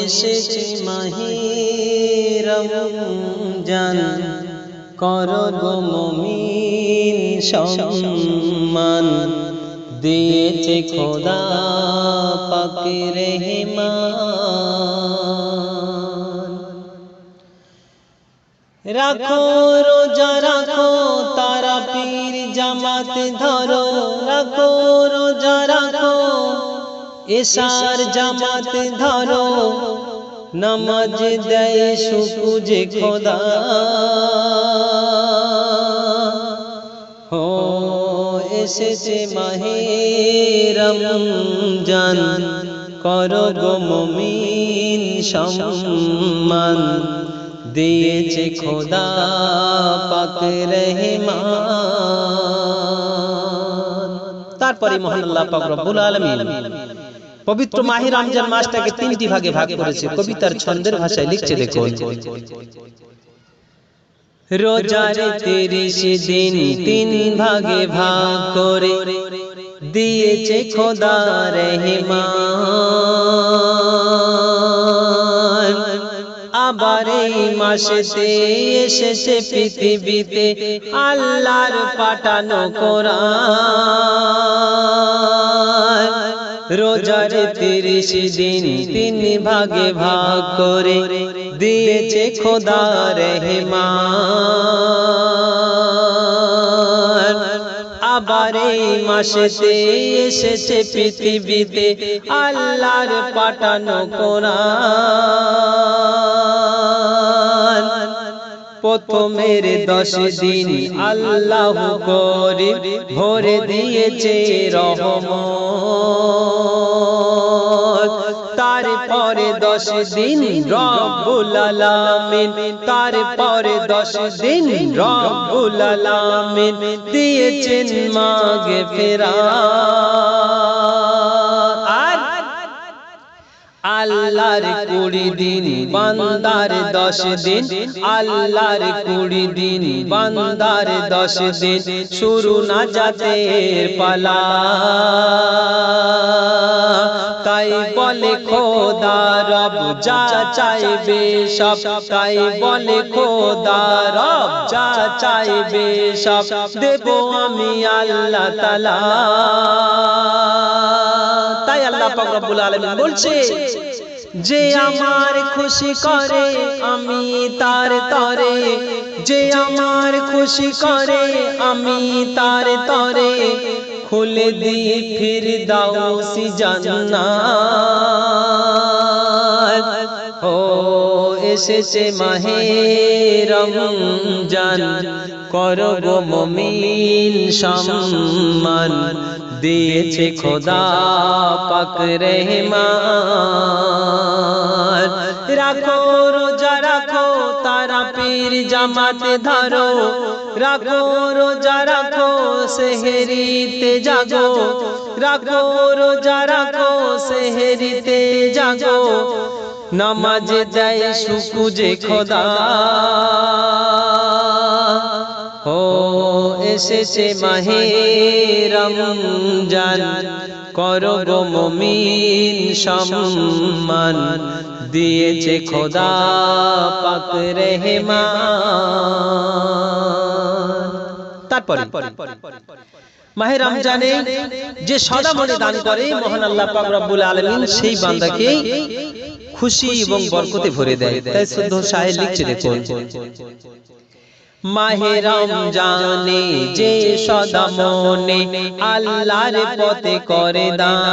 এসেছে মাহিরম জান করব মমিন সম্মান। দিয়েছে খোদা পাকে রহমান রাখো, রোজা রাখো তারা পীর জামাত ধরো। রাখো, রোজা রাখো এসার জামাত ধরো, নামাজ দেয় সুকুজে খোদা। হো, এসেছে মাহেরম জান করো গো মমিন সম্মান। দিয়েছে খোদা পাক রহমান। তারপরে মহান আল্লাহ পাক রব্বুল আলামিন পবিত্র মাহে রমজান মাসটাকে তিনটি ভাগে ভাগ করেছে। কবিতার ছন্দের ভাষায় লিখছে দেখো রোজার তিরিশ দিন তিন ভাগে ভাগ করে দিয়েছে খোদা রহমান। আবার এই মাসেতে এসেছে পৃথিবীতে আল্লাহর পাঠানো কোরআন। রোজার তিরিশ দিন তিন ভাগে ভাগ করে দিয়েছে খোদা রহমান। আবার এই মাসেতে এসেছে পৃথিবীতে আল্লাহর পাঠানো কোরআন। প্রথমের দশ দিন আল্লাহ করে ভরে দিয়েছে রহমত। তারপরে দশ দিন রব্বুল আলামিন, তারপরে দশ দিন রব্বুল আলামিন দিয়েছেন মাগে ফেরা আল্লাহর কুড়ি দিন বান্দার দশ দিন আল্লাহর কুড়ি দিন বান্দার দশ দিন শুরু না যাতের পালা। তাই বলে খোদা রব যা চাইবে সব। তাই বলে খোদা রব যা চাইবে সব। দেব আমি আল্লাহ তালা। বলছে, যে আমার খুশি করে, আমি তার তরে। যে আমার খুশি করে, আমি তার তরে। খুলে দিয়ে ফির দাও সি জান্নাত। ও, এসেছে মাহে রমজান। করব মমিন সম্মান। দিয়েছে খোদা পাক রহমান। রাখো, রোজা রাখো, তারা পীর জামাতে ধরো। রাখো, রোজা রাখো, সেহেরিতে জাগো। রাখো, রোজা রাখো, সেহেরিতে জাগো। নামাজ দেয় সুকুজে খোদা। এসেছে মাহে রমজান। করো গো মমিন সম্মান। দিয়েছে খোদা পাক রহমান। তারপরে মাহে রমজানে যে সদা মনে দান করে মহান আল্লাহ পাক রব্বুল আলামিন, সেই বান্দাকে খুশি এবং বরকতে ভরে দেয়। তাই শুদ্ধ সাহেব লিখছে দেখুন। মাহে জানে যে সদা মনে আল্লাহর পথে করে দান।